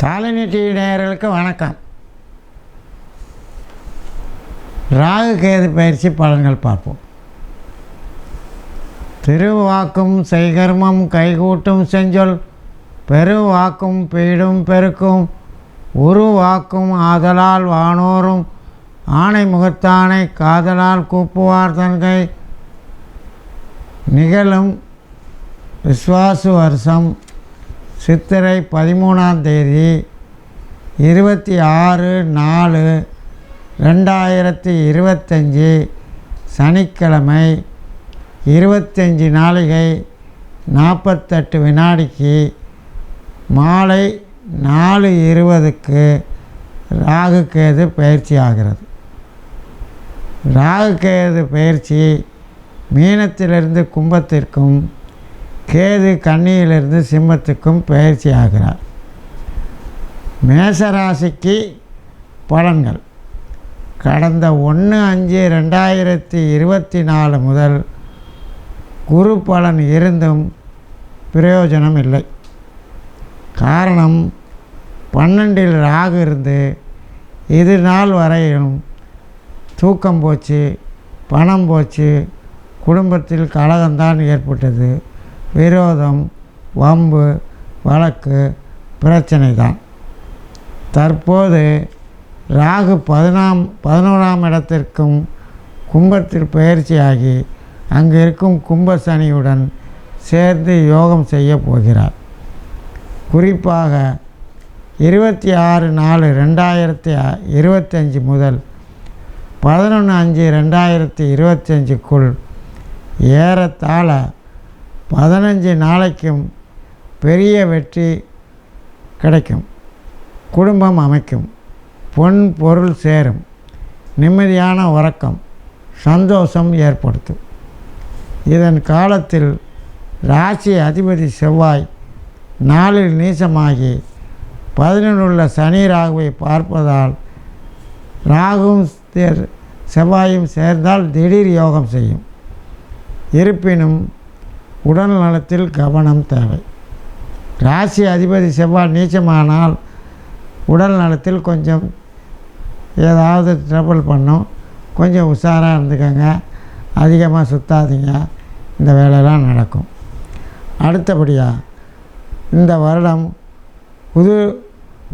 Shalini TV நேயர்களுக்கு வணக்கம். ராகு கேது பயிற்சி பலன்கள் பார்ப்போம். திருவாக்கும் செய்கர்மம் கைகூட்டும் செஞ்சொல் பெருவாக்கும் பீடும் பெருக்கும் உருவாக்கும் ஆதலால் வானோரும் ஆணை முகத்தானை காதலால் கூப்புவார் தன்கை. நிகழும் விஸ்வாசு வருஷம் சித்திரை பதிமூணாம் தேதி இருபத்தி ஆறு நாலு ரெண்டாயிரத்தி இருபத்தஞ்சி சனிக்கிழமை இருபத்தஞ்சி நாளிகை நாற்பத்தெட்டு வினாடிக்கு மாலை நாலு இருபதுக்கு ராகு கேது பயிற்சி ஆகிறது. ராகு கேது பயிற்சி மீனத்திலிருந்து கும்பத்திற்கும் கேது கன்னியிலிருந்து சிம்மத்துக்கும் பயிற்சி ஆகிறார். மேசராசிக்கு பலன்கள். கடந்த ஒன்று அஞ்சு ரெண்டாயிரத்தி இருபத்தி நாலு முதல் குரு பலன் இருந்தும் பிரயோஜனம் இல்லை. காரணம் பன்னெண்டில் ராகு இருந்து இது நாள் வரையும் தூக்கம் போச்சு பணம் போச்சு குடும்பத்தில் கலகம்தான் ஏற்பட்டது. விரோதம் வம்பு வழக்கு பிரச்சனை தான் தற்போது ராகு பதினாம் பதினோராம் இடத்திற்கும் கும்பத்தில் பயிற்சியாகி அங்கு இருக்கும் கும்ப சனியுடன் சேர்ந்து யோகம் செய்ய போகிறார். குறிப்பாக இருபத்தி ஆறு நாலு ரெண்டாயிரத்தி இருபத்தஞ்சி முதல் பதினொன்று அஞ்சு ரெண்டாயிரத்தி இருபத்தஞ்சுக்குள் ஏறத்தாழ பதினஞ்சு நாளைக்கும் பெரிய வெற்றி கிடைக்கும். குடும்பம் அமைக்கும். பொன் பொருள் சேரும். நிம்மதியான உறக்கம் சந்தோஷம் ஏற்படுத்தும். இதன் காலத்தில் ராசி அதிபதி செவ்வாய் நாளில் நீசமாகி பதினொன்றுள்ள சனி ராகுவை பார்ப்பதால் ராகுவும் செவ்வாயும் சேர்ந்தால் திடீர் யோகம் செய்யும். இருப்பினும் உடல் நலத்தில் கவனம் தேவை. ராசி அதிபதி செவ்வாய் நீச்சமானால் உடல் நலத்தில் கொஞ்சம் ஏதாவது ட்ரபிள் பண்ணும். கொஞ்சம் உஷாராக இருந்துக்கோங்க. அதிகமாக சுத்தாதீங்க. இந்த வேலையெல்லாம் நடக்கும். அடுத்தபடியாக இந்த வருடம் புது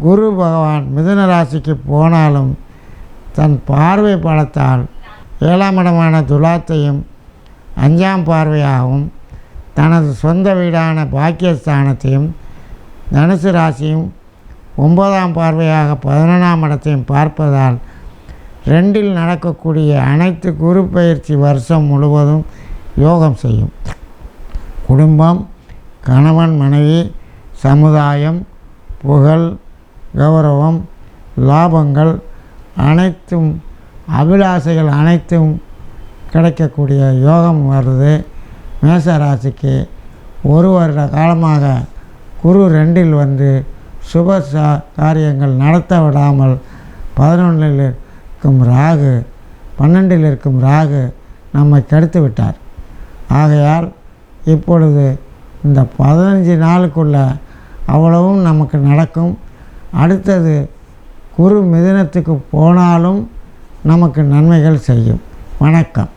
குரு பகவான் மிதுன ராசிக்கு போனாலும் தன் பார்வை பலத்தால் ஏழாம் இடமான துலாத்தையும் அஞ்சாம் பார்வையாகவும் தனது சொந்த வீடான பாக்கியஸ்தானத்தையும் தனுசு ராசியும் ஒன்பதாம் பார்வையாக பதினொன்றாம் இடத்தையும் பார்ப்பதால் ரெண்டில் நடக்கக்கூடிய அனைத்து குரு பயிற்சி வருஷம் முழுவதும் யோகம் செய்யும். குடும்பம் கணவன் மனைவி சமுதாயம் புகழ் கௌரவம் லாபங்கள் அனைத்தும் அபிலாசைகள் அனைத்தும் கிடைக்கக்கூடிய யோகம் வருது. மேச ராசிக்கு ஒரு வருட காலமாக குரு ரெண்டில் வந்து சுப சா காரியங்கள் நடத்த விடாமல் பதினொன்றில் இருக்கும் ராகு பன்னெண்டில் இருக்கும் ராகு நம்மை கெடுத்து விட்டார். ஆகையால் இப்பொழுது இந்த பதினஞ்சு நாளுக்குள்ள அவ்வளவும் நமக்கு நடக்கும். அடுத்தது குரு மிதுனத்துக்கு போனாலும் நமக்கு நன்மைகள் செய்யும். வணக்கம்.